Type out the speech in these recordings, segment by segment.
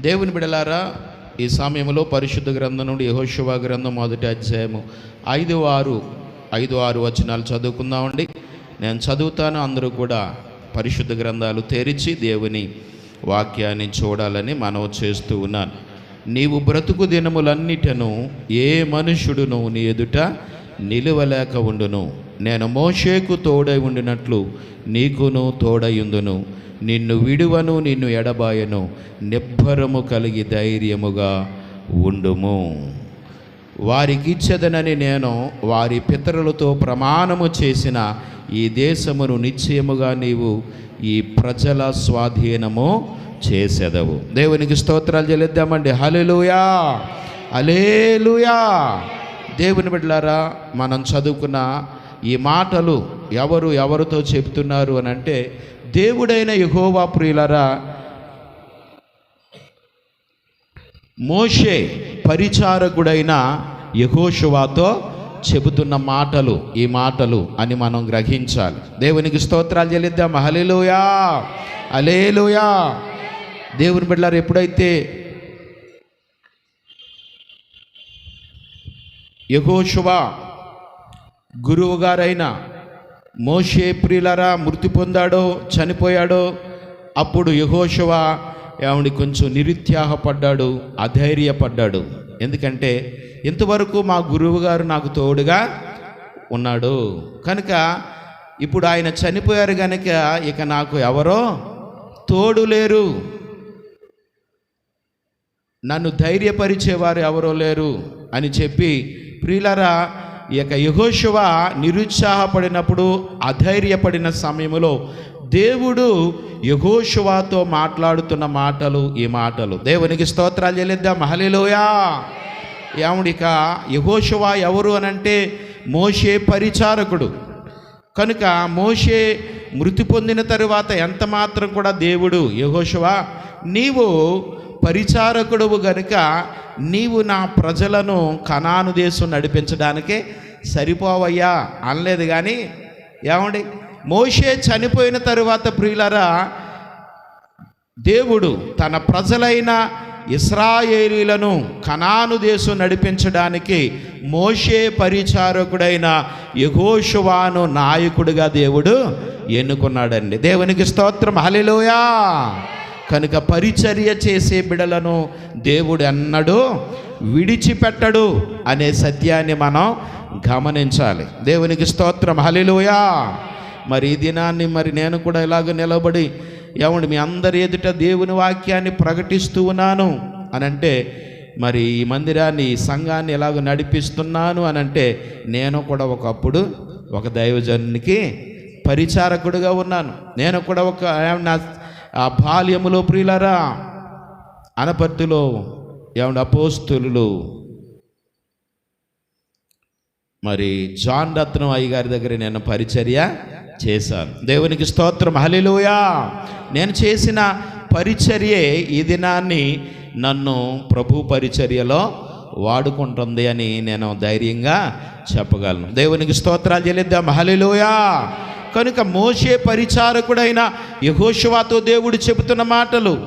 దేవుని బిడలారా ఈ సమయంలో పరిశుద్ధ గ్రంథం నుండి యహోశివ గ్రంథం మొదటి అధ్యాయము ఐదు ఆరు ఐదు ఆరు వచనాలు చదువుకుందామండి. నేను చదువుతాను అందరూ కూడా పరిశుద్ధ గ్రంథాలు తెరిచి దేవుని వాక్యాన్ని చూడాలని మనవి చేస్తూ ఉన్నాను. నీవు బ్రతుకు దినములన్నిటను ఏ మనుషుడును నీ ఎదుట నిలువలేక ఉండును. నేను మోషేకు తోడై ఉండినట్లు నీకును తోడయుందును నిన్ను విడువను నిన్ను ఎడబాయను నిబ్బరము కలిగి ధైర్యముగా ఉండుము. వారికిచ్చదనని నేను వారి పితరులతో ప్రమాణము చేసిన ఈ దేశమును నిశ్చయముగా నీవు ఈ ప్రజల స్వాధీనము చేసేదవు. దేవునికి స్తోత్రాలు చెల్లిద్దామండి. హలెలుయా అలేలుయా దేవుని బిడ్డలారా మనం చదువుకున్న ఈ మాటలు ఎవరు ఎవరితో చెబుతున్నారు అని అంటే దేవుడైన యహోవా ప్రియులరా మోషే పరిచారకుడైన యహోషువాతో చెబుతున్న మాటలు ఈ మాటలు అని మనం గ్రహించాలి. దేవునికి స్తోత్రాలు చెల్లిద్దాం. హలేలుయా అలేలుయా దేవుని బిడ్డలారు ఎప్పుడైతే యహోషువా గురువు గారైనా మోషే ప్రియులరా మృతి పొందాడో చనిపోయాడో అప్పుడు యహోశవ ఆవిడ కొంచెం నిరుత్సాహపడ్డాడు అధైర్యపడ్డాడు. ఎందుకంటే ఇంతవరకు మా గురువు గారు నాకు తోడుగా ఉన్నాడు. కనుక ఇప్పుడు ఆయన చనిపోయారు కనుక ఇక నాకు ఎవరో తోడు లేరు. నన్ను ధైర్యపరిచేవారు ఎవరో లేరు అని చెప్పి ప్రియులరా ఈ యొక్క యహోశివ నిరుత్సాహపడినప్పుడు అధైర్యపడిన సమయంలో దేవుడు యహోశివాతో మాట్లాడుతున్న మాటలు ఈ మాటలు. దేవునికి స్తోత్రాలు చెల్లిద్దాం. హలిలోయా ఏముడిక యహోశివ ఎవరు అనంటే మోషే పరిచారకుడు. కనుక మోషే మృతి పొందిన తరువాత ఎంత మాత్రం కూడా దేవుడు యహోశివ నీవు పరిచారకుడువు గనుక నీవు నా ప్రజలను కనాను దేశం నడిపించడానికే సరిపోవయ్యా అనలేదు కానీ ఏమండి? మోషే చనిపోయిన తరువాత ప్రియులరా దేవుడు తన ప్రజలైన ఇస్రాయేలీలను కనాను దేశం నడిపించడానికి మోషే పరిచారకుడైన యహోషువాను నాయకుడిగా దేవుడు ఎన్నుకున్నాడండి. దేవునికి స్తోత్రం. హలిలోయా కనుక పరిచర్య చేసే బిడలను దేవుడు ఎన్నడూ విడిచిపెట్టడు అనే సత్యాన్ని మనం గమనించాలి. దేవునికి స్తోత్రం. హలిలోయా మరి ఈ దినాన్ని మరి నేను కూడా ఇలాగ నిలబడి ఏమండి మీ అందరి ఎదుట దేవుని వాక్యాన్ని ప్రకటిస్తూ ఉన్నాను అనంటే మరి ఈ మందిరాన్ని ఈ సంఘాన్ని ఎలాగ నడిపిస్తున్నాను అనంటే నేను కూడా ఒకప్పుడు ఒక దైవజనునికి పరిచారకుడుగా ఉన్నాను. నేను కూడా ఒక నా ఆ బాల్యములో ప్రియులరా అనపర్తిలో ఏమంటే అపోస్తులు? మరి జాన్ రత్నం అయ్య గారి దగ్గర నేను పరిచర్య చేశాను. దేవునికి స్తోత్రం. హలిలోయా నేను చేసిన పరిచర్యే ఈ దినాన్ని నన్ను ప్రభు పరిచర్యలో వాడుకుంటుంది అని నేను ధైర్యంగా చెప్పగలను. దేవునికి స్తోత్రాలు చెల్లిద్దాం. హలిలోయా కనుక మోషే పరిచారకుడైన యహోశువాతో దేవుడు చెబుతున్న మాటలు.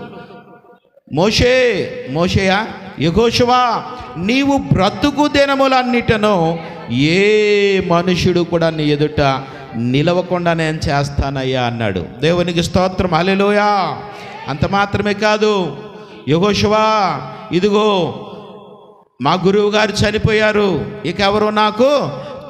మోషే మోషయా యఘోషువా నీవు బ్రతుకు దినములన్నిటను ఏ మనుషుడు కూడా నీ ఎదుట నిలవకుండా నేను చేస్తానయ్యా అన్నాడు. దేవునికి స్తోత్రం. అలెలోయా అంత మాత్రమే కాదు. యఘోషువా ఇదిగో మా గురువు గారు చనిపోయారు. ఇక ఎవరు నాకు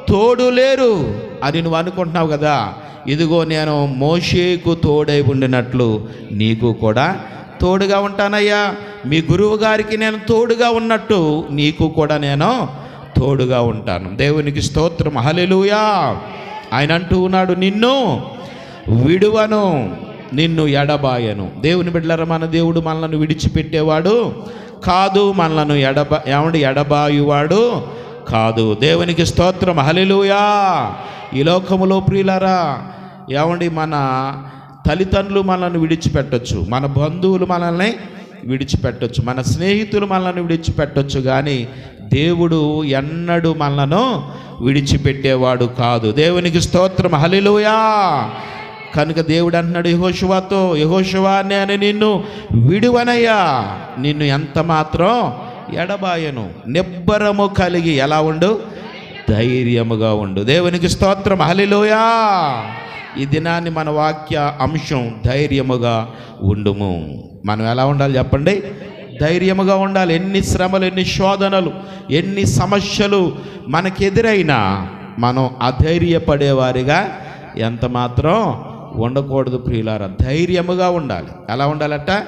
తోడు లేరు అని నువ్వు అనుకుంటున్నావు కదా? ఇదిగో నేను మోషేకు తోడై ఉండినట్లు నీకు కూడా తోడుగా ఉంటానయ్యా. మీ గురువు గారికి నేను తోడుగా ఉన్నట్టు నీకు కూడా నేను తోడుగా ఉంటాను. దేవునికి స్తోత్రం. హలెలుయా ఆయన అంటూ ఉన్నాడు నిన్ను విడువను నిన్ను ఎడబాయను. దేవుని బిడ్డలరా మన దేవుడు మనల్ని విడిచిపెట్టేవాడు కాదు మనలను ఎడబా ఏమండి? ఎడబాయువాడు కాదు. దేవునికి స్తోత్రం. హలెలుయా ఈ లోకములో ప్రియులరా ఏమండి మన తల్లిదండ్రులు మనల్ని విడిచిపెట్టొచ్చు మన బంధువులు మనల్ని విడిచిపెట్టొచ్చు మన స్నేహితులు మనల్ని విడిచిపెట్టొచ్చు కానీ దేవుడు ఎన్నడూ మనలను విడిచిపెట్టేవాడు కాదు. దేవునికి స్తోత్రం. హలిలుయా కనుక దేవుడు అంటున్నాడు యహోశువాతో యహోశువా నేను నిన్ను విడువనయ్యా. నిన్ను ఎంత మాత్రం ఎడబాయను. నిబ్బరము కలిగి ఎలా ఉండు? ధైర్యముగా ఉండు. దేవునికి స్తోత్రం. హలిలోయా ఈ దినాన్ని మన వాక్య అంశం ధైర్యముగా ఉండుము. మనం ఎలా ఉండాలి చెప్పండి? ధైర్యముగా ఉండాలి. ఎన్ని శ్రమలు ఎన్ని శోధనలు ఎన్ని సమస్యలు మనకెదురైనా మనం అధైర్యపడేవారిగా ఎంత మాత్రం ఉండకూడదు ప్రియులారా. ధైర్యముగా ఉండాలి. ఎలా ఉండాలట?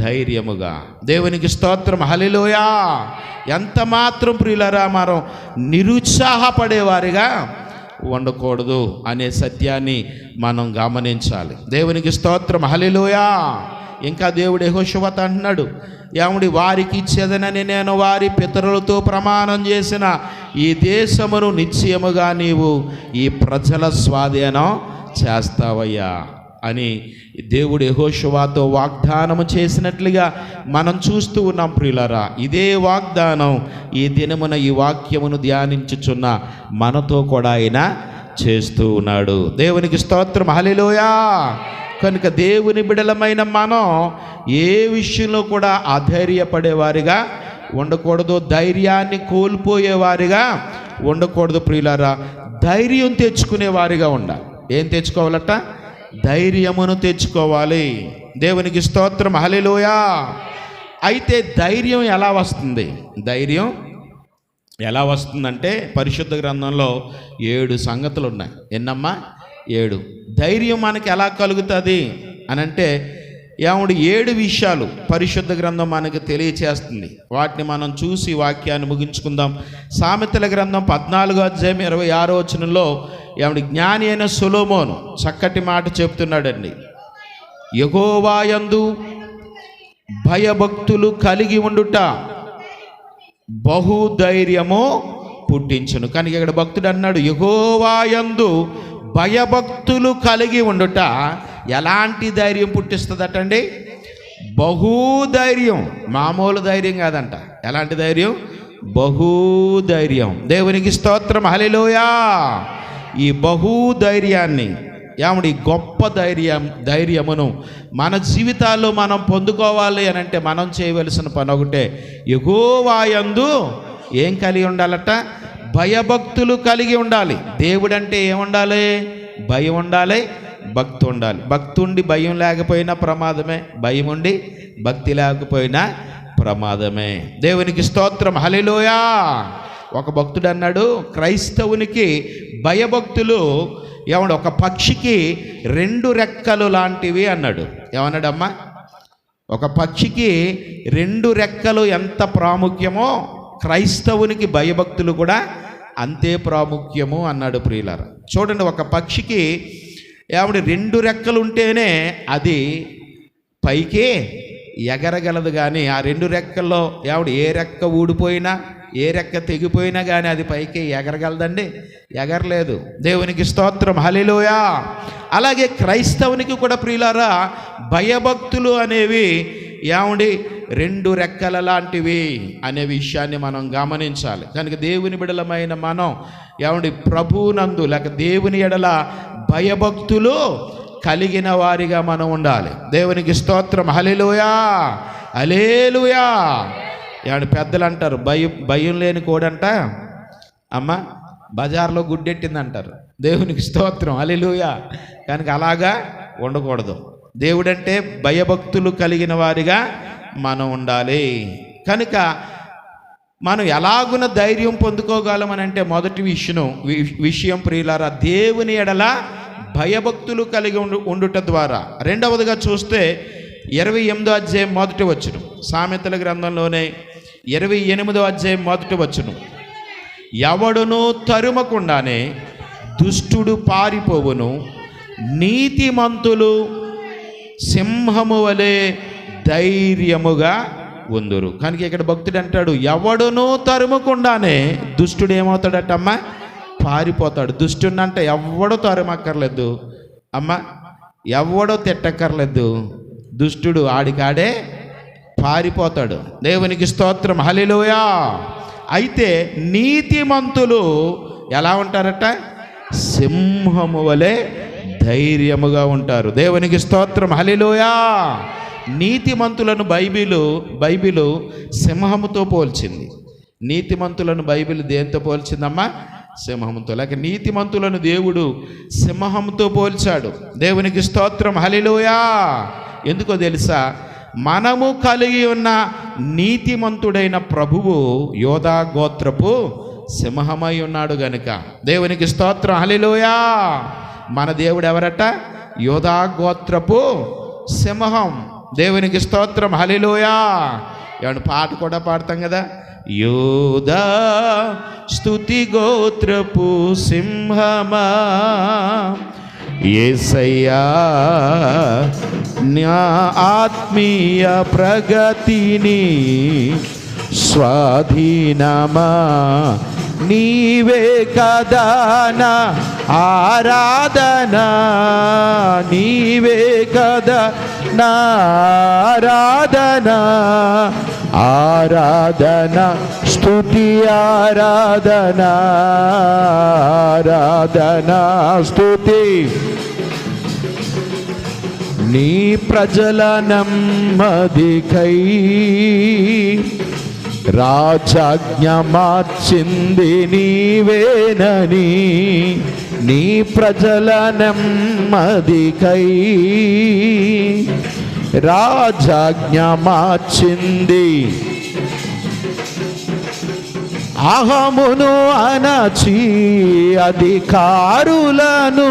ధైర్యముగా. దేవునికి స్తోత్రం. హలిలోయా ఎంత మాత్రం ప్రియులరా మనం నిరుత్సాహపడేవారిగా ఉండకూడదు అనే సత్యాన్ని మనం గమనించాలి. దేవునికి స్తోత్రం. హలిలోయా ఇంకా దేవుడు యెహోషువతో అంటున్నాడు ఏముడి వారికి ఇచ్చేదనని నేను వారి పితరులతో ప్రమాణం చేసిన ఈ దేశమును నిశ్చయముగా నీవు ఈ ప్రజల స్వాధీనం చేస్తావయ్యా. అని దేవుడు యెహోషువాతో వాగ్దానము చేసినట్లుగా మనం చూస్తూ ఉన్నాం ప్రియులరా. ఇదే వాగ్దానం ఈ దినమున ఈ వాక్యమును ధ్యానించుచున్న మనతో కూడా ఆయన చేస్తూ ఉన్నాడు. దేవునికి స్తోత్రం. హలిలోయా కనుక దేవుని బిడలమైన మనం ఏ విషయంలో కూడా అధైర్యపడేవారిగా ఉండకూడదు ధైర్యాన్ని కోల్పోయేవారిగా ఉండకూడదు ప్రియులారా. ధైర్యం తెచ్చుకునేవారిగా ఉండాలి. ఏం తెచ్చుకోవాలట? ధైర్యమును తెచ్చుకోవాలి. దేవునికి స్తోత్రం. హలిలోయా అయితే ధైర్యం ఎలా వస్తుంది? ధైర్యం ఎలా వస్తుందంటే పరిశుద్ధ గ్రంథంలో ఏడు సంగతులు ఉన్నాయి ఎన్నమ్మా? ఏడు. ధైర్యం మనకి ఎలా కలుగుతుంది? అని అంటే ఏముడు ఏడు విషయాలు పరిశుద్ధ గ్రంథం మనకి తెలియచేస్తుంది. వాటిని మనం చూసి వాక్యాన్ని ముగించుకుందాం. సామెతల గ్రంథం పద్నాలుగో అధ్యాయం ఇరవై ఆరో వచనంలో ఏమిటి జ్ఞాని అయిన సులోమోను చక్కటి మాట చెప్తున్నాడండి. యగోవాయందు భయభక్తులు కలిగి ఉండుట బహుధైర్యము పుట్టించును. కానీ ఇక్కడ భక్తుడు అన్నాడు యగోవాయందు భయభక్తులు కలిగి ఉండుట ఎలాంటి ధైర్యం పుట్టిస్తుందటండి? బహుధైర్యం. మామూలు ధైర్యం కాదంట. ఎలాంటి ధైర్యం? బహుధైర్యం. దేవునికి స్తోత్రం. హలిలోయా ఈ బహుధైర్యాన్ని ఏమండి గొప్ప ధైర్యం ధైర్యమును మన జీవితాల్లో మనం పొందుకోవాలి అని అంటే మనం చేయవలసిన పని ఒకటే. ఎగోవాయందు ఏం కలిగి ఉండాలట? భయభక్తులు కలిగి ఉండాలి. దేవుడంటే ఏముండాలి? భయం ఉండాలి. భక్తి ఉండాలి. భక్తి ఉండి భయం లేకపోయినా ప్రమాదమే. భయం ఉండి భక్తి లేకపోయినా ప్రమాదమే. దేవునికి స్తోత్రం. హలిలోయా ఒక భక్తుడు అన్నాడు క్రైస్తవునికి భయభక్తులు ఏమన్నా ఒక పక్షికి రెండు రెక్కలు లాంటివి అన్నాడు. ఏమన్నాడమ్మా? ఒక పక్షికి రెండు రెక్కలు ఎంత ప్రాముఖ్యమో క్రైస్తవునికి భయభక్తులు కూడా అంతే ప్రాముఖ్యము అన్నాడు ప్రియులార. చూడండి ఒక పక్షికి ఏమిటి రెండు రెక్కలు ఉంటేనే అది పైకి ఎగరగలదు కానీ ఆ రెండు రెక్కల్లో ఏమిటి ఏ రెక్క ఊడిపోయినా ఏ రెక్క తెగిపోయినా కానీ అది పైకి ఎగరగలదండి. ఎగరలేదు. దేవునికి స్తోత్రం. హలిలోయా అలాగే క్రైస్తవునికి కూడా ప్రియులారా భయభక్తులు అనేవి ఏమండి? రెండు రెక్కల లాంటివి అనే విషయాన్ని మనం గమనించాలి. కనుక దేవుని బిడలమైన మనం ఏమండి? ప్రభునందు లేక దేవుని ఎడల భయభక్తులు కలిగిన వారిగా మనం ఉండాలి. దేవునికి స్తోత్రం. హలిలోయా అలేలుయా ఏమంటే పెద్దలు అంటారు భయం భయం లేని కోడంట. అమ్మ బజార్లో గుడ్డెట్టింది అంటారు దేవునికి స్తోత్రం అలిలుయా కనుక అలాగా ఉండకూడదు. దేవుడంటే భయభక్తులు కలిగిన వారిగా మనం ఉండాలి. కనుక మనం ఎలాగున ధైర్యం పొందుకోగలమని అంటే మొదటి విషయం వి- విషయం ప్రియులారా దేవుని ఎడల భయభక్తులు కలిగి ఉండు ఉండుట ద్వారా. రెండవదిగా చూస్తే ఇరవై ఎనిమిదో అధ్యాయం మొదటి వచ్చును సామెతల గ్రంథంలోనే ఇరవై ఎనిమిదో అధ్యాయం మొదటి వచ్చును ఎవడును తరుమకుండానే దుష్టుడు పారిపోవును నీతిమంతులు సింహము వలె ధైర్యముగా ఉందురు. కనుక ఇక్కడ భక్తుడు అంటాడు ఎవడును తరుముకుండానే దుష్టుడు ఏమవుతాడటమ్మా పారిపోతాడు. దుష్టుడిని అంటే ఎవడో తరుమక్కర్లేదు. అమ్మ ఎవడో తిట్టక్కర్లేదు. దుష్టుడు ఆడికాడే పారిపోతాడు దేవునికి స్తోత్రం. హలిలోయా అయితే నీతిమంతులు ఎలా ఉంటారట? సింహము వలె ధైర్యముగా ఉంటారు. దేవునికి స్తోత్రం. హలిలోయా నీతిమంతులను బైబిలు బైబిలు సింహముతో పోల్చింది. నీతిమంతులను బైబిల్ దేంతో పోల్చిందమ్మా? సింహంతో లేక నీతిమంతులను దేవుడు సింహంతో పోల్చాడు. దేవునికి స్తోత్రం. హలిలోయా ఎందుకో తెలుసా? మనము కలిగి ఉన్న నీతిమంతుడైన ప్రభువు యోధా గోత్రపు సింహమై ఉన్నాడు గనుక. దేవునికి స్తోత్రం. హలిలోయా మన దేవుడు ఎవరట? యోధా గోత్రపు సింహం. దేవునికి స్తోత్రం. హలిలోయా ఏమన్నా పాట కూడా పాడతాం కదా? యోధా స్తుతి గోత్రపు సింహమా. ఏసయ్యా నా ఆత్మీయ ప్రగతిని స్వాధీనమా? నీవే కదా నా ఆరాధన? నీవే కదా నా ఆరాధన? ఆరాధన స్తుతి ఆరాధన ఆరాధన స్తుతి నీ ప్రజల నెమ్మదికై రాజాజ్ఞ మార్చింది నీవేనని నీ ప్రజల నెమ్మదికై రాజాజ్ఞ మార్చింది అహమును అనచి అధికారులను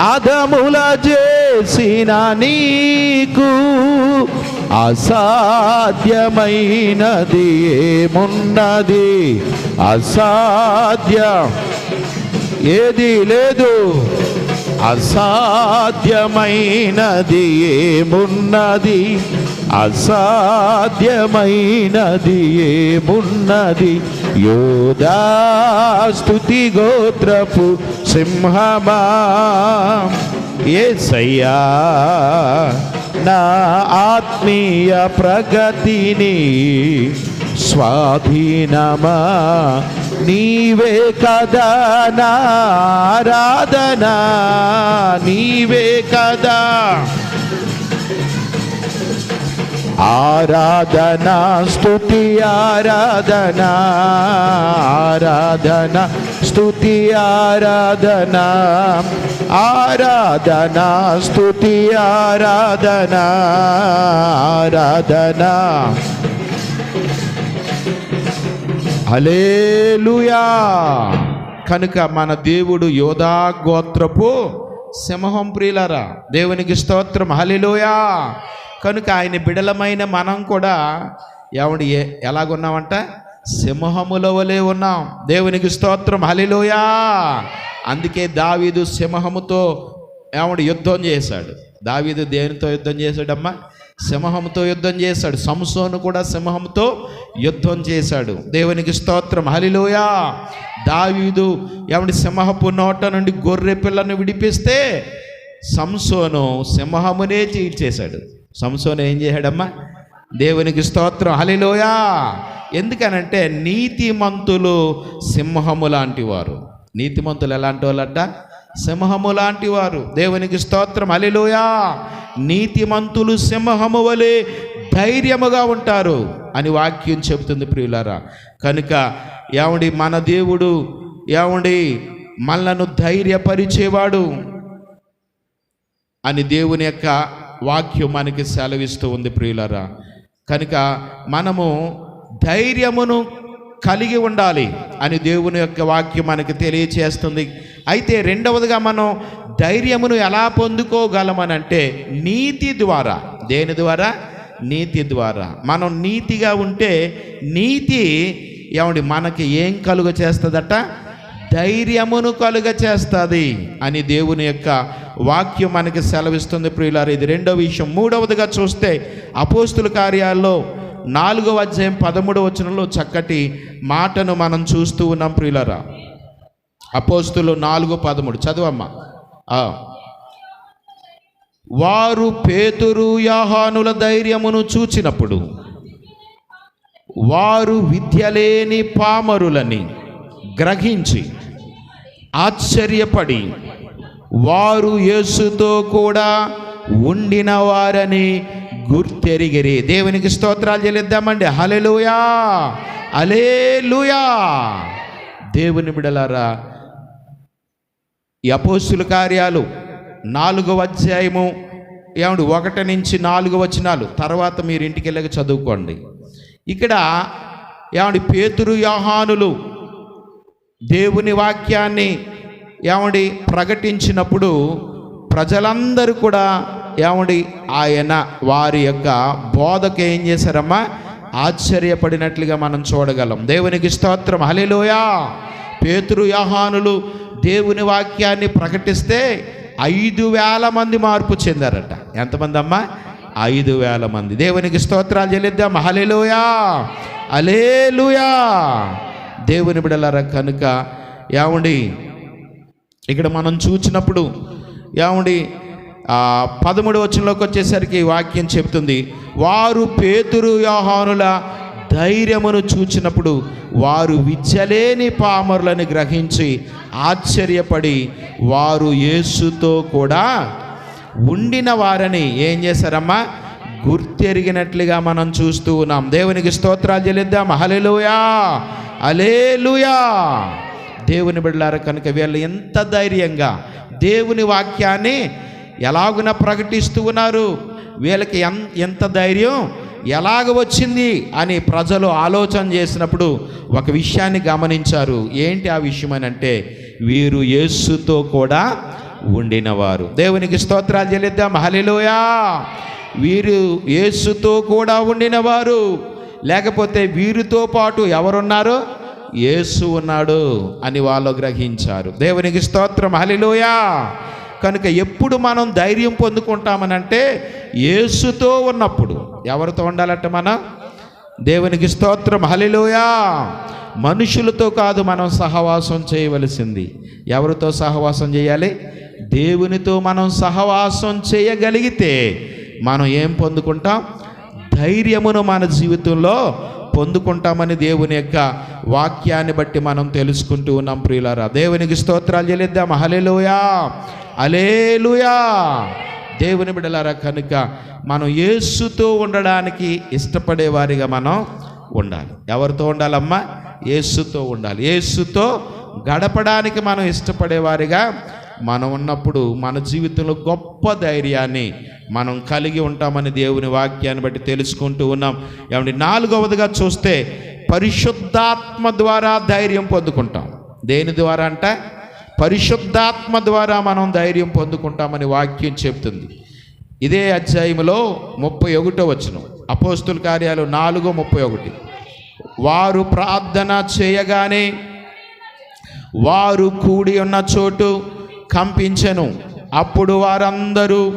అదముల చేసిన నీకు అసాధ్యమైనది ఏమున్నది? అసాధ్యం. ఏది లేదు. అసాధ్యమైనది ఏమున్నది? అసాధ్యమైనది ఏమున్నది? యోధాస్తుతి గోత్రపు సింహమా? ఏసయ్యా నా ఆత్మీయ ప్రగతిని స్వాధీనమా? నీవే కదా నా ఆరాధన నీవే కదా ఆరాధన స్తుతి ఆరాధన ఆరాధన స్థుతి ఆరాధన ఆరాధన స్తుతి ఆరాధన ఆరాధన. అలేలుయా కనుక మన దేవుడు యోధా గోత్రపు సింహం ప్రియులరా దేవునికి స్తోత్రం. హలిలోయా కనుక ఆయన బిడలమైన మనం కూడా ఏమండి ఎలాగున్నామంట? సింహముల వలె ఉన్నాం. దేవునికి స్తోత్రం. హలిలోయా అందుకే దావీదు సింహముతో ఏమండి యుద్ధం చేశాడు. దావీదు దేనితో యుద్ధం చేశాడమ్మా? సింహంతో యుద్ధం చేశాడు. సంసోను కూడా సింహంతో యుద్ధం చేశాడు. దేవునికి స్తోత్రం. హలిలోయా దావీదు ఏమండి సింహపు నోట నుండి గొర్రె పిల్లను విడిపిస్తే సంసోను సింహమునే చీల్చేశాడు. సంసోన్ ఏం చేశాడమ్మా? దేవునికి స్తోత్రం. హలిలోయా ఎందుకనంటే నీతిమంతులు సింహము లాంటి వారు. నీతిమంతులు ఎలాంటి వాళ్ళట? సింహము లాంటి వారు. దేవునికి స్తోత్రం. అలిలోయా నీతిమంతులు సింహము వలె ధైర్యముగా ఉంటారు అని వాక్యం చెబుతుంది ప్రియులారా. కనుక ఏమండి మన దేవుడు ఏమండి మనలను ధైర్యపరిచేవాడు అని దేవుని యొక్క వాక్యం మనకి సెలవిస్తూ ఉంది ప్రియులరా. కనుక మనము ధైర్యమును కలిగి ఉండాలి అని దేవుని యొక్క వాక్యం మనకి తెలియచేస్తుంది. అయితే రెండవదిగా మనం ధైర్యమును ఎలా పొందుకోగలమని అంటే నీతి ద్వారా. దేని ద్వారా? నీతి ద్వారా. మనం నీతిగా ఉంటే నీతి ఏమండి మనకి ఏం కలుగ చేస్తుందట ధైర్యమును కలుగ చేస్తుంది అని దేవుని యొక్క వాక్యం మనకి సెలవిస్తుంది ప్రియులారు. ఇది రెండో విషయం. మూడవదిగా చూస్తే అపోస్తుల కార్యాల్లో నాలుగవ అధ్యాయం పదమూడవ వచనంలో చక్కటి మాటను మనం చూస్తూ ఉన్నాం ప్రియులరా. అపోస్తులు నాలుగు పదమూడు. చదువమ్మా. వారు పేతురు యాహానుల ధైర్యమును చూచినప్పుడు వారు విద్యలేని పామరులని గ్రహించి ఆశ్చర్యపడి వారు యేసుతో కూడా ఉండిన వారని గుర్తెరిగిరి. దేవునికి స్తోత్రాలు చెల్లిద్దామండి. హలెలుయా అలేలుయా దేవుని బిడలారా ఈ అపోస్తుల కార్యాలు నాలుగవ అధ్యాయము ఏమండి ఒకటి నుంచి నాలుగు వచనాలు తర్వాత మీరు ఇంటికి వెళ్ళక చదువుకోండి. ఇక్కడ ఏమండి పేతురు యాహానులు దేవుని వాక్యాన్ని ఏమండి ప్రకటించినప్పుడు ప్రజలందరూ కూడా ఏమండి ఆయన వారి యొక్క బోధకు ఏం చేశారమ్మా? ఆశ్చర్యపడినట్లుగా మనం చూడగలం. దేవునికి స్తోత్రం. హలిలోయా పేతురు యాహానులు దేవుని వాక్యాన్ని ప్రకటిస్తే ఐదు వేల మంది మార్పు చెందారట. ఎంతమంది అమ్మా? ఐదు వేల మంది. దేవునికి స్తోత్రాలు చెల్లిద్దాం. హలిలోయా అలేలుయా దేవుని బిడలారా కనుక ఏమండి? ఇక్కడ మనం చూచినప్పుడు ఏమండి? పదమూడు వచనంలోకి వచ్చేసరికి వాక్యం చెప్తుంది వారు పేతురు యోహానుల ధైర్యమును చూచినప్పుడు వారు విచ్చలేని పామరులను గ్రహించి ఆశ్చర్యపడి వారు యేసుతో కూడా ఉండిన వారని ఏం చేశారమ్మా? గుర్తెరిగినట్లుగా మనం చూస్తూ ఉన్నాం. దేవునికి స్తోత్రాలు చెల్లిద్దాం. హలెలుయా అలేలుయా దేవుని బిడ్డలారా కనుక వీళ్ళు ఎంత ధైర్యంగా దేవుని వాక్యాన్ని ఎలాగున ప్రకటిస్తూ ఉన్నారు? వీళ్ళకి ఎన్ ఎంత ధైర్యం? ఎలాగ వచ్చింది? అని ప్రజలు ఆలోచన చేసినప్పుడు ఒక విషయాన్ని గమనించారు. ఏంటి ఆ విషయం అని అంటే వీరు యేసుతో కూడా ఉండినవారు. దేవునికి స్తోత్రాలు చెల్లిద్దాం. హలిలోయా వీరు యేసుతో కూడా ఉండినవారు. లేకపోతే వీరితో పాటు ఎవరున్నారు? యేసు ఉన్నాడు అని వాళ్ళు గ్రహించారు. దేవునికి స్తోత్రం. హలిలోయా కనుక ఎప్పుడు మనం ధైర్యం పొందుకుంటామనంటే యేసుతో ఉన్నప్పుడు. ఎవరితో ఉండాలంటే మనం? దేవునికి స్తోత్రం. హలిలోయా మనుషులతో కాదు మనం సహవాసం చేయవలసింది. ఎవరితో సహవాసం చేయాలి? దేవునితో మనం సహవాసం చేయగలిగితే మనం ఏం పొందుకుంటాం? ధైర్యమును మన జీవితంలో పొందుకుంటామని దేవుని యొక్క వాక్యాన్ని బట్టి మనం తెలుసుకుంటూ ఉన్నాం ప్రియులారా. దేవునికి స్తోత్రాలు చెల్లిద్దాం. హలెలుయా అలేలుయా దేవుని బిడలారా కనుక మనం యేసుతో ఉండడానికి ఇష్టపడే వారిగా మనం ఉండాలి. ఎవరితో ఉండాలమ్మా? యేసుతో ఉండాలి. యేసుతో గడపడానికి మనం ఇష్టపడేవారిగా మనం ఉన్నప్పుడు మన జీవితంలో గొప్ప ధైర్యాన్ని మనం కలిగి ఉంటామని దేవుని వాక్యాన్ని బట్టి తెలుసుకుంటూ ఉన్నాం. ఏమంటే నాలుగవదిగా చూస్తే పరిశుద్ధాత్మ ద్వారా ధైర్యం పొందుకుంటాం. దేని ద్వారా అంటే? పరిశుద్ధాత్మ ద్వారా మనం ధైర్యం పొందుకుంటామని వాక్యం చెప్తుంది. ఇదే అధ్యాయంలో ముప్పై ఒకటో వచ్చిన అపోస్తుల కార్యాలు నాలుగు ముప్పై ఒకటి. వారు ప్రార్థన చేయగానే వారు కూడి ఉన్న చోటు కంపించెను. అప్పుడు వారందరూ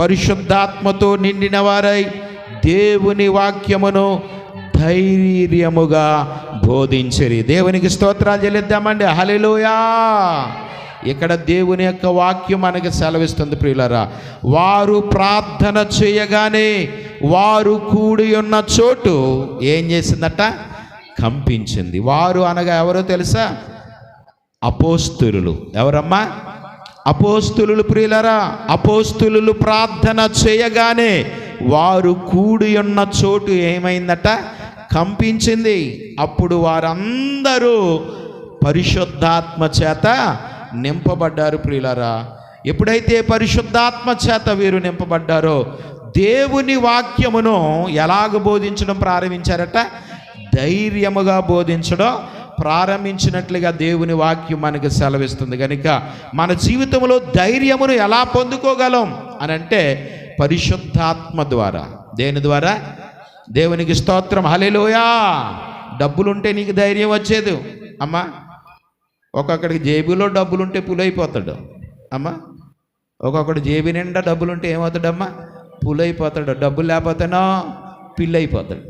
పరిశుద్ధాత్మతో నిండిన వారై దేవుని వాక్యమును ధైర్యముగా బోధించరి. దేవునికి స్తోత్రాలు చెల్లిద్దామండి. హలిలోయా ఇక్కడ దేవుని యొక్క వాక్యం మనకి సెలవిస్తుంది ప్రియులరా. వారు ప్రార్థన చేయగానే వారు కూడి ఉన్న చోటు ఏం చేసిందట? కంపించింది. వారు అనగా ఎవరో తెలుసా? అపోస్తురులు ఎవరమ్మా? అపోస్తులు ప్రియులరా అపోస్తులు ప్రార్థన చేయగానే వారు కూడి ఉన్న చోటు ఏమైందట? కంపించింది. అప్పుడు వారందరూ పరిశుద్ధాత్మ చేత నింపబడ్డారు ప్రియులరా. ఎప్పుడైతే పరిశుద్ధాత్మ చేత వీరు నింపబడ్డారో దేవుని వాక్యమును ఎలాగ బోధించడం ప్రారంభించారట? ధైర్యముగా బోధించడం ప్రారంభించినట్లుగా దేవుని వాక్యం మనకు సెలవిస్తుంది. కనుక మన జీవితంలో ధైర్యమును ఎలా పొందుకోగలం అని అంటే పరిశుద్ధాత్మ ద్వారా. దేని ద్వారా? దేవునికి స్తోత్రం. హలేలోయా డబ్బులుంటే నీకు ధైర్యం వచ్చేది. అమ్మా! ఒక్కొక్కడికి జేబులో డబ్బులుంటే పులైపోతాడు. అమ్మా! ఒక్కొక్కడు జేబు నిండా డబ్బులుంటే ఏమవుతాడమ్మా? పులైపోతాడు. డబ్బులు లేకపోతేనో పిల్లైపోతాడు.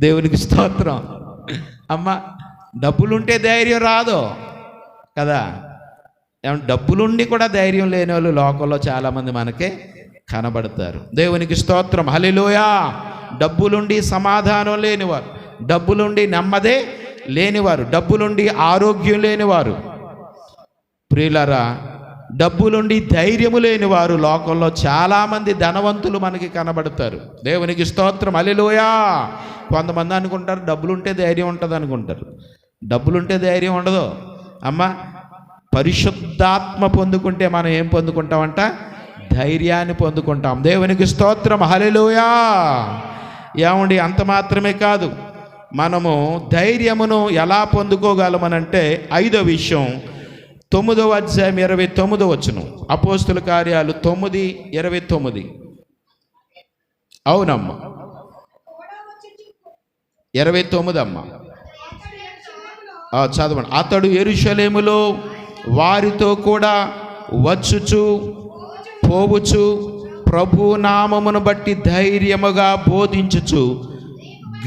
దేవునికి స్తోత్రం. అమ్మా! డబ్బులుంటే ధైర్యం రాదు కదా? డబ్బులుండి కూడా ధైర్యం లేని వాళ్ళు లోకంలో చాలామంది మనకి కనబడతారు. దేవునికి స్తోత్రం. హలిలోయా డబ్బులుండి సమాధానం లేనివారు. డబ్బులుండి నెమ్మదే లేనివారు. డబ్బులుండి ఆరోగ్యం లేనివారు. ప్రియులరా డబ్బులుండి ధైర్యము లేని వారు లోకంలో చాలామంది ధనవంతులు మనకి కనబడతారు. దేవునికి స్తోత్రం. అలిలోయా కొంతమంది అనుకుంటారు డబ్బులుంటే ధైర్యం ఉంటుంది అనుకుంటారు డబ్బులుంటే ధైర్యం ఉండదు. అమ్మ పరిశుద్ధాత్మ పొందుకుంటే మనం ఏం పొందుకుంటామంట? ధైర్యాన్ని పొందుకుంటాం. దేవునికి స్తోత్రం. హలెలుయా ఏమండి అంత మాత్రమే కాదు. మనము ధైర్యమును ఎలా పొందుకోగలమనంటే ఐదో విషయం తొమ్మిదవ అధ్యాయం ఇరవై తొమ్మిదో వచ్చును అపోస్తుల కార్యాలు తొమ్మిది ఇరవై తొమ్మిది. అవునమ్మ. ఇరవై తొమ్మిది అమ్మా చదవండి. అతడు ఎరుషలేములో వారితో కూడా వచ్చుచు పోవుచు ప్రభు నామమును బట్టి ధైర్యముగా బోధించుచు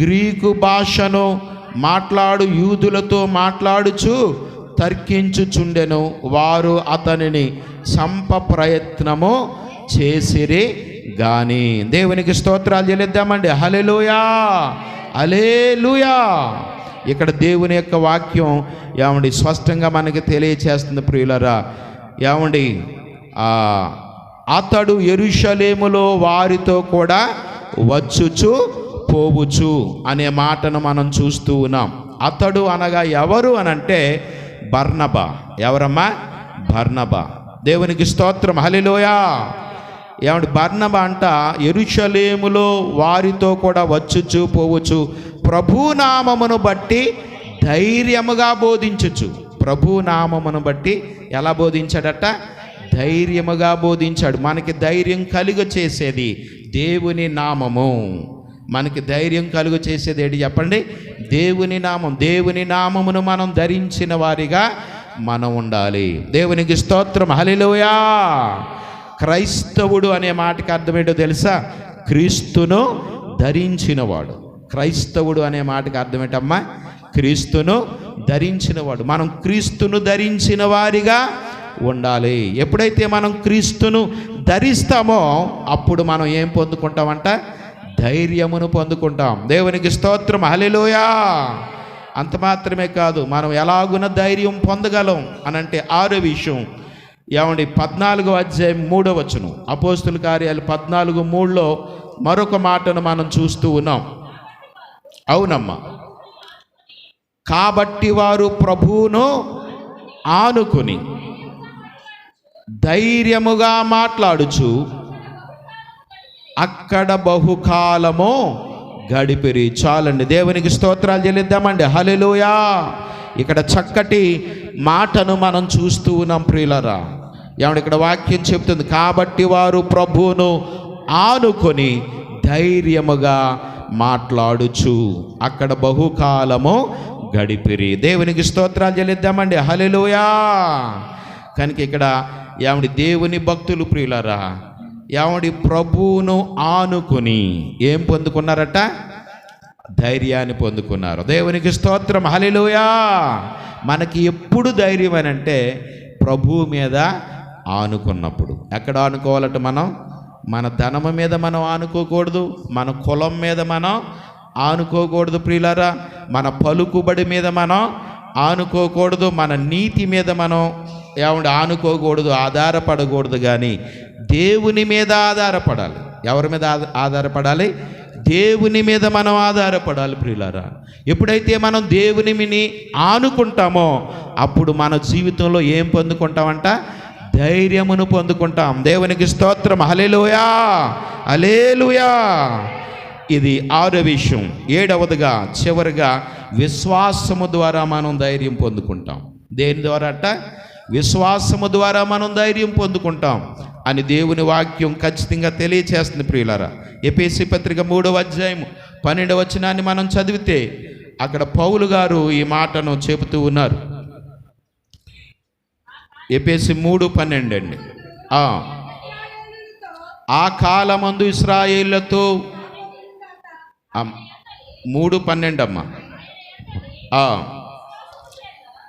గ్రీకు భాషను మాట్లాడు యూదులతో మాట్లాడుచు తర్కించుచుండెను. వారు అతనిని సంప ప్రయత్నము చేసిరి గాని. దేవునికి స్తోత్రాలు చెల్లిద్దామండి. హలెలుయా అలేలుయా ఇక్కడ దేవుని యొక్క వాక్యం ఏమండి స్పష్టంగా మనకి తెలియచేస్తుంది ప్రియులరా. ఏమండి అతడు ఎరుషలేములో వారితో కూడా వచ్చుచు పోవచ్చు అనే మాటను మనం చూస్తూ ఉన్నాం. అతడు అనగా ఎవరు అనంటే బర్నబా. ఎవరమ్మా? బర్నబా. దేవునికి స్తోత్రం. హలిలోయా ఏమంటే బర్ణబ అంట ఎరుషలేములో వారితో కూడా వచ్చుచు పోవచ్చు ప్రభునామమును బట్టి ధైర్యముగా బోధించచ్చు ప్రభునామమును బట్టి ఎలా బోధించాడట? ధైర్యముగా బోధించాడు. మనకి ధైర్యం కలుగ చేసేది దేవుని నామము. మనకి ధైర్యం కలుగ చేసేది ఏంటి చెప్పండి? దేవుని నామం. దేవుని నామమును మనం ధరించిన వారిగా మనం ఉండాలి. దేవునికి స్తోత్రం. హలిలోయా క్రైస్తవుడు అనే మాటకి అర్థం తెలుసా? క్రీస్తును ధరించినవాడు. క్రైస్తవుడు అనే మాటకి అర్థం ఏంటమ్మా క్రీస్తును ధరించినవాడు. మనం క్రీస్తును ధరించిన వారిగా ఉండాలి. ఎప్పుడైతే మనం క్రీస్తును ధరిస్తామో అప్పుడు మనం ఏం పొందుకుంటామంట? ధైర్యమును పొందుకుంటాం. దేవునికి స్తోత్రం. హలిలోయా అంత మాత్రమే కాదు మనం ఎలాగున ధైర్యం పొందగలం అనంటే ఆరో విషయం. ఏమండి? పద్నాలుగో అధ్యాయం మూడో వచ్చును అపోస్తుల కార్యాలు పద్నాలుగు మూడులో మరొక మాటను మనం చూస్తూ ఉన్నాం. అవునమ్మా. కాబట్టి వారు ప్రభువును ఆనుకుని ధైర్యముగా మాట్లాడుచు అక్కడ బహుకాలము గడిపిరి. చాలండి దేవునికి స్తోత్రాలు చెల్లిద్దామండి. హలెలుయా ఇక్కడ చక్కటి మాటను మనం చూస్తూ ఉన్నాం ప్రియులరా. ఏమంటే ఇక్కడ వాక్యం చెప్తుంది కాబట్టి వారు ప్రభువును ఆనుకొని ధైర్యముగా మాట్లాడుచు. అక్కడ బహుకాలము గడిపిరి. దేవునికి స్తోత్రాలు చెల్లిద్దామండి. హలెలుయా కనుక ఇక్కడ ఏమండి దేవుని భక్తులు ప్రియులరా ఏమండి ప్రభువును ఆనుకుని ఏం పొందుకున్నారట? ధైర్యాన్ని పొందుకున్నారు. దేవునికి స్తోత్రం. హలిలోయా మనకి ఎప్పుడు ధైర్యం అని అంటే ప్రభువు మీద ఆనుకున్నప్పుడు. ఎక్కడ ఆనుకోవాలంటే మనం? మన ధనము మీద మనం ఆనుకోకూడదు మన కులం మీద మనం ఆనుకోకూడదు ప్రియులరా. మన పలుకుబడి మీద మనం ఆనుకోకూడదు మన నీతి మీద మనం ఏమంటే ఆనుకోకూడదు ఆధారపడకూడదు కానీ దేవుని మీద ఆధారపడాలి. ఎవరి మీద ఆధారపడాలి? దేవుని మీద మనం ఆధారపడాలి ప్రియులారా. ఎప్పుడైతే మనం దేవుని మిని ఆనుకుంటామో అప్పుడు మన జీవితంలో ఏం పొందుకుంటామంట? ధైర్యమును పొందుకుంటాం. దేవునికి స్తోత్రం. హలేలుయా అలేలుయా ఇది ఆరో విషయం. ఏడవదిగా చివరిగా విశ్వాసము ద్వారా మనం ధైర్యం పొందుకుంటాం. దేని ద్వారా అట్ట విశ్వాసము ద్వారా మనం ధైర్యం పొందుకుంటాం. అని దేవుని వాక్యం ఖచ్చితంగా తెలియచేస్తుంది ప్రియులారా. ఎపిసి పత్రిక మూడవ అధ్యాయం పన్నెండవ వచనాన్ని మనం చదివితే అక్కడ పౌలు గారు ఈ మాటను చెబుతూ ఉన్నారు. ఎపిసి మూడు పన్నెండు అండి. ఆ. కాలమందు ఇస్రాయేళ్ళతో మూడు పన్నెండు అమ్మ.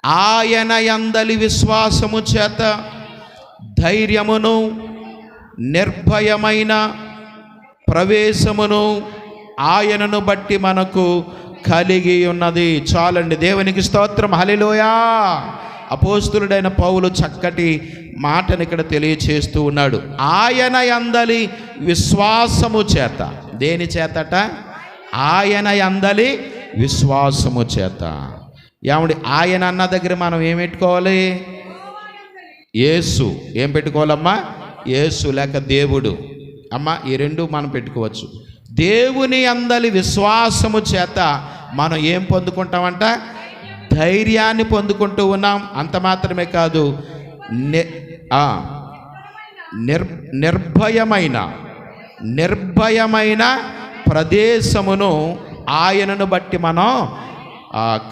ఆయన యందలి విశ్వాసము చేత ధైర్యమును నిర్భయమైన ప్రవేశమును ఆయనను బట్టి మనకు కలిగి ఉన్నది. చాలండి దేవునికి స్తోత్రం. హలిలోయా అపోస్తులుడైన పౌలు చక్కటి మాటను ఇక్కడ తెలియచేస్తూ ఉన్నాడు. ఆయన అందలి విశ్వాసము చేత. దేని చేతట? ఆయన అందలి విశ్వాసము చేత. ఏమండి ఆయన అన్న దగ్గర మనం ఏం పెట్టుకోవాలి? యేసు. ఏం పెట్టుకోవాలమ్మా? యేసు లేక దేవుడు. అమ్మ ఈ రెండు మనం పెట్టుకోవచ్చు. దేవుని అందలి విశ్వాసము చేత మనం ఏం పొందుకుంటామంట? ధైర్యాన్ని పొందుకుంటూ ఉన్నాం. అంత మాత్రమే కాదు నిర్ నిర్భయమైన నిర్భయమైన ప్రదేశమును ఆయనను బట్టి మనం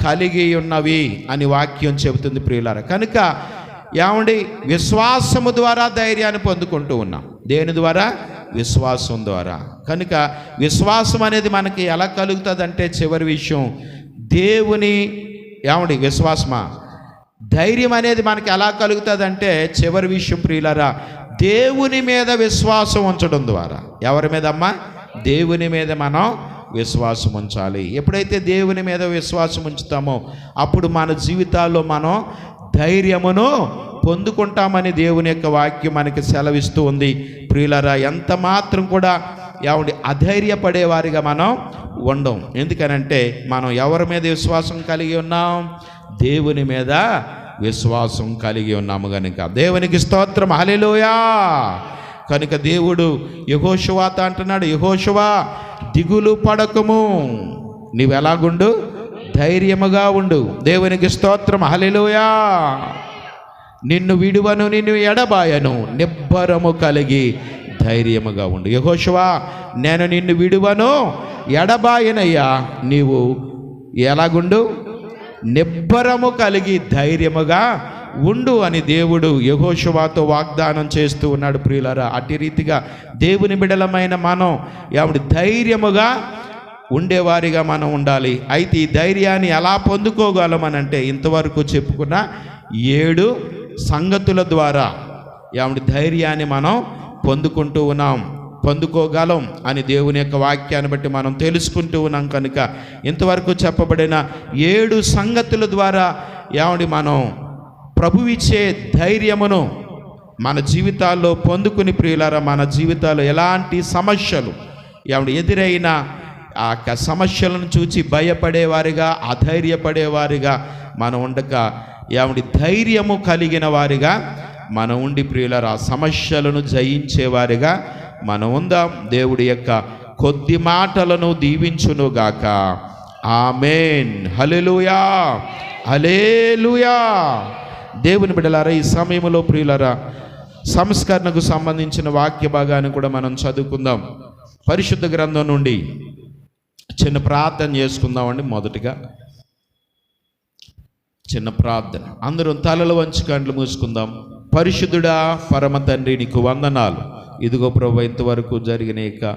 కలిగి ఉన్నవి అని వాక్యం చెబుతుంది ప్రియులారా. కనుక ఏమండి? విశ్వాసము ద్వారా ధైర్యాన్ని పొందుకుంటూ ఉన్నాం. దేని ద్వారా? విశ్వాసం ద్వారా. కనుక విశ్వాసం అనేది మనకి ఎలా కలుగుతుంది అంటే చివరి విషయం దేవుని ఏమండి విశ్వాసమా? ధైర్యం అనేది మనకి ఎలా కలుగుతుంది అంటే చివరి విషయం ప్రియులరా దేవుని మీద విశ్వాసం ఉంచడం ద్వారా. ఎవరి మీద అమ్మా? దేవుని మీద మనం విశ్వాసం ఉంచాలి. ఎప్పుడైతే దేవుని మీద విశ్వాసం ఉంచుతామో అప్పుడు మన జీవితాల్లో మనం ధైర్యమును పొందుకుంటామని దేవుని యొక్క వాక్యం మనకి సెలవిస్తూ ఉంది. ప్రియులరా ఎంత మాత్రం కూడా ఏమండి అధైర్యపడేవారిగా మనం ఉండం. ఎందుకనంటే మనం ఎవరి మీద విశ్వాసం కలిగి ఉన్నాం? దేవుని మీద విశ్వాసం కలిగి ఉన్నాము కనుక దేవునికి స్తోత్రం. హల్లెలూయా! కనుక దేవుడు యహోశువాత అంటున్నాడు యహోశువా దిగులు పడకము. నీవు ఎలాగుండు? ధైర్యముగా ఉండు. దేవునికి స్తోత్రం. హల్లెలూయా! నిన్ను విడువను నిన్ను ఎడబాయను. నిబ్బరము కలిగి ధైర్యముగా ఉండు. యహోశివా నేను నిన్ను విడువను. ఎడబాయనయ్యా నీవు ఎలాగుండు? నిబ్బరము కలిగి ధైర్యముగా ఉండు అని దేవుడు యహోశువాతో వాగ్దానం చేస్తూ ఉన్నాడు ప్రియులరా. అటు రీతిగా దేవుని బిడలమైన మనం ఆవిడ ధైర్యముగా ఉండేవారిగా మనం ఉండాలి. అయితే ఈ ధైర్యాన్ని ఎలా పొందుకోగలమనంటే ఇంతవరకు చెప్పుకున్న ఏడు సంగతుల ద్వారా ఆవిడ ధైర్యాన్ని మనం పొందుకుంటూ ఉన్నాం పొందుకోగలం అని దేవుని యొక్క వాక్యాన్ని బట్టి మనం తెలుసుకుంటూ ఉన్నాం కనుక ఇంతవరకు చెప్పబడిన ఏడు సంగతుల ద్వారా ఏమండి మనం ప్రభువిచ్చే ధైర్యమును మన జీవితాల్లో పొందుకుని ప్రియులారా మన జీవితాల్లో ఎలాంటి సమస్యలు ఏమండి ఎదురైన ఆ యొక్క సమస్యలను చూచి భయపడేవారిగా అధైర్యపడేవారిగా మనం ఉండక ఏమిటి ధైర్యము కలిగిన వారిగా మనం ఉండి ప్రియులరా సమస్యలను జయించేవారిగా మనం ఉందాం దేవుడి యొక్క కొద్ది మాటలను దీవించునుగాక ఆమెన్. హలెలుయా హలేలుయా దేవుని బిడలారా ఈ సమయంలో ప్రియులరా సంస్కరణకు సంబంధించిన వాక్య భాగాన్ని కూడా మనం చదువుకుందాం. పరిశుద్ధ గ్రంథం నుండి చిన్న ప్రార్థన చేసుకుందామండి మొదటిగా. చిన్న ప్రార్థన. అందరం తలలు వంచి కండ్లు మూసుకుందాం. పరిశుద్ధుడా పరమ తండ్రి నీకు వందనాలు. ఇదిగో ప్రభు ఇంతవరకు జరిగిన ఇక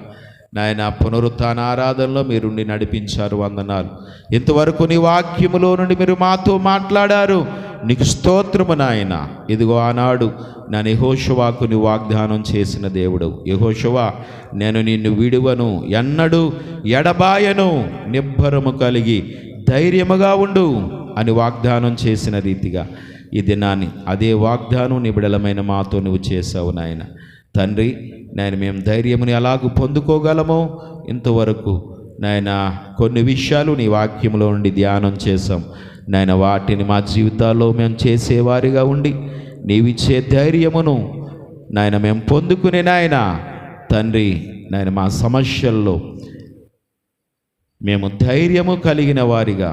నాయన పునరుత్న ఆరాధనలో మీరుండి నడిపించారు వందనాలు. ఇంతవరకు నీ వాక్యములో నుండి మీరు మాతో మాట్లాడారు. నీకు స్తోత్రము నాయన. ఇదిగో ఆనాడు నన్ను యహోషువాకు నీ వాగ్దానం చేసిన దేవుడు. యహోషువా నేను నిన్ను విడువను. ఎన్నడు ఎడబాయను. నిబ్బరము కలిగి ధైర్యముగా ఉండు అని వాగ్దానం చేసిన రీతిగా. ఈ దినాన్ని అదే వాగ్దానం నిబిడలమైన మాతో నువ్వు చేసావు నాయన. తండ్రి నాయన మేము ధైర్యముని ఎలాగూ పొందుకోగలమో? ఇంతవరకు నాయన కొన్ని విషయాలు నీ వాక్యంలో ఉండి ధ్యానం చేసాం నాయన వాటిని మా జీవితాల్లో మేము చేసేవారిగా ఉండి నీవిచ్చే ధైర్యమును నాయన మేము పొందుకునే నాయన. తండ్రి నాయన మా సమస్యల్లో మేము ధైర్యము కలిగిన వారిగా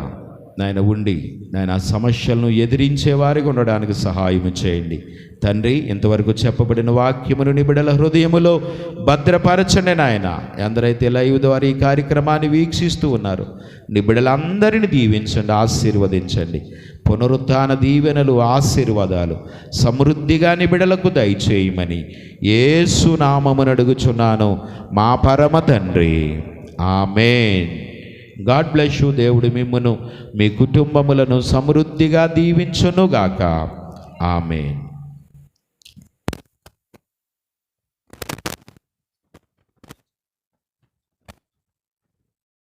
నాయన ఉండి నాయన ఆ సమస్యలను ఎదిరించే వారిగా ఉండడానికి సహాయం చేయండి. తండ్రి ఇంతవరకు చెప్పబడిన వాక్యమును నిబిడల హృదయములో భద్రపరచండి నాయన. ఎందరైతే లైవ్ ద్వారా ఈ కార్యక్రమాన్ని వీక్షిస్తూ ఉన్నారు. నిబిడలందరిని దీవించండి ఆశీర్వదించండి. పునరుత్థాన దీవెనలు ఆశీర్వాదాలు సమృద్ధిగా నిబిడలకు దయచేయమని ఏసు అడుగుచున్నాను. మా పరమ తండ్రి. ఆమెన్. గాడ్ బ్లెస్ యూ దేవుడు మిమ్మను మీ కుటుంబములను సమృద్ధిగా దీవించునుగాక. ఆమెన్.